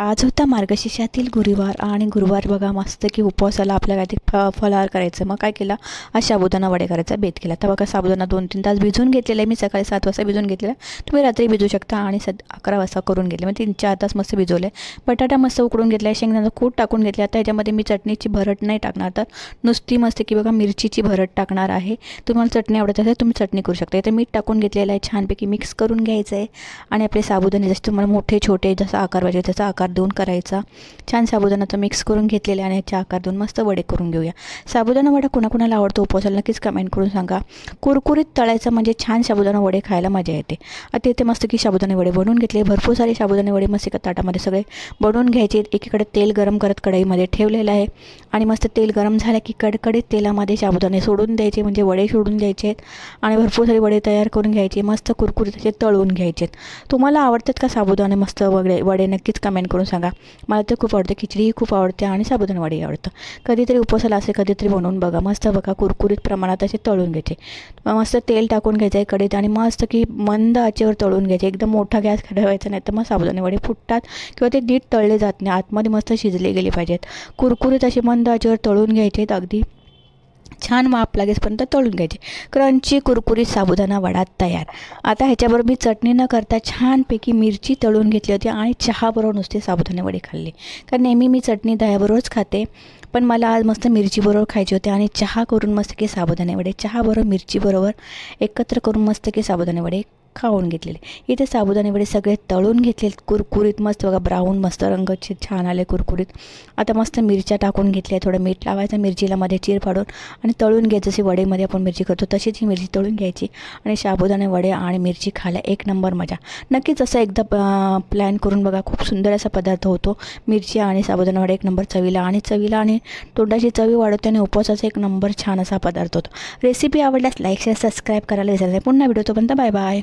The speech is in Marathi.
आज होता मार्गशीर्षातील गुरुवार आणि गुरुवार बघा मस्त की उपवासाला आपल्या काहीतरी फ फलाहार करायचं. मग काय केलं? आज साबुदाणा वडे करायचा बेत केला. तर बघा साबुदाणा दोन तीन तास भिजून घेतलेला आहे. मी सकाळी सात वाजता भिजून घेतलेला तुम्ही रात्री भिजू शकता आणि सद अकरा वाजता करून घेतले. मग तीन चार तास मस्त भिजवले. बटाटा मस्त उकडून घेतला. आहे शेंगदाणा कूट टाकून घेतला. आता ह्याच्यामध्ये मी चटणीची भरट नाही टाकणार. तर नुसती मस्त की बघा मिरचीची भरट टाकणार आहे. तुम्हाला चटणी आवडत असेल तुम्ही चटणी करू शकता. इथे मीठ टाकून घेतलेलं आहे. छानपैकी मिक्स करून घ्यायचं आहे. आणि आपले साबुदाणे जसे तुम्हाला मोठे छोटे जसा आकार पाहिजे त्याचा आकार देऊन करायचा. छान साबुदाणाचं मिक्स करून घेतलेले आणि ह्याचे आकार देऊन मस्त वडे करून घेऊया. साबुदाणा वडा कुणाकुणाला आवडतो उपवासाला नक्कीच कमेंट करून सांगा. कुरकुरीत तळायचं म्हणजे छान साबुदाणा वडे खायला मजा येते. आता इथे मस्त की साबुदाणे वडे बनवून घेतले. भरपूर सारे साबुदाणे वडे मस्त एका ताटामध्ये सगळे बनवून घ्यायचे. एकीकडे तेल गरम करत कढईमध्ये ठेवलेलं आहे. आणि मस्त तेल गरम झालं की कडकडीत तेलामध्ये साबुदाणे सोडून द्यायचे म्हणजे वडे सोडून द्यायचे. आहेत आणि भरपूर सारे वडे तयार करून घ्यायचे. मस्त कुरकुरीत असे तळून घ्यायचे तुम्हाला आवडतात का साबुदाणे मस्त वगैरे वडे? नक्कीच कमेंट करून सांगा. मला तर खूप आवडते खिचडीही खूप आवडते आणि साबुदाणवाडी आवडतं. कधीतरी उपवासाला असे कधीतरी बनवून बघा. मस्त बघा कुरकुरीत प्रमाणात असे तळून घ्यायचे. मग मस्त तेल टाकून घ्यायचं आहे कढईत आणि मस्त की मंद आचेवर तळून घ्यायचे. एकदम मोठा गॅस ठेवायचा नाही तर मग साबुदाणेवाडी फुटतात किंवा ते नीट तळले जात नाही. आतमध्ये मस्त शिजले गेले पाहिजेत. कुरकुरीत असे मंद आचेवर तळून घ्यायचे आहेत अगदी. छान माप लागेसपर्यंत तळून घ्यायचे. क्रंची कुरकुरीत साबुदाणा वडा तयार. आता ह्याच्याबरोबर मी चटणी न करता छानपैकी मिरची तळून घेतली होती आणि चहाबरोबर नुसते साबुदाणे वडे खाल्ले. कारण नेहमी मी चटणी दह्याबरोबरच खाते पण मला आज मस्त मिरचीबरोबर खायचे होते आणि चहा करून मस्त की साबुदाणे वडे चहाबरोबर मिरचीबरोबर एकत्र करून मस्त की साबुदाणे वडे खाऊन घेतलेले. इथे साबुदाणे वडे सगळे तळून घेतले कुरकुरीत मस्त बघा ब्राऊन मस्त रंगचे छान आले कुरकुरीत. आता मस्त मिरच्या टाकून घेतल्या थोडं मीठ लावायचं मिरचीला मध्ये चीर फाडून आणि तळून घ्यायचं जशी वडेमध्ये आपण मिरची करतो तशीच ही मिरची तळून घ्यायची. आणि साबुदाणे वडे आणि मिरची खायला एक नंबर मजा. नक्कीच असं एकदा प्लॅन करून बघा खूप सुंदर असा पदार्थ होतो. मिरची आणि साबुदाणा वडे एक नंबर चवीला आणि चवीला आणि तोंडाची चवी वाढवते आणि उपवासाचा एक नंबर छान असा पदार्थ होतो. रेसिपी आवडल्यास लाईक शेअर सबस्क्राईब करायला विसरायचं पुन्हा व्हिडिओ तोपर्यंत बाय बाय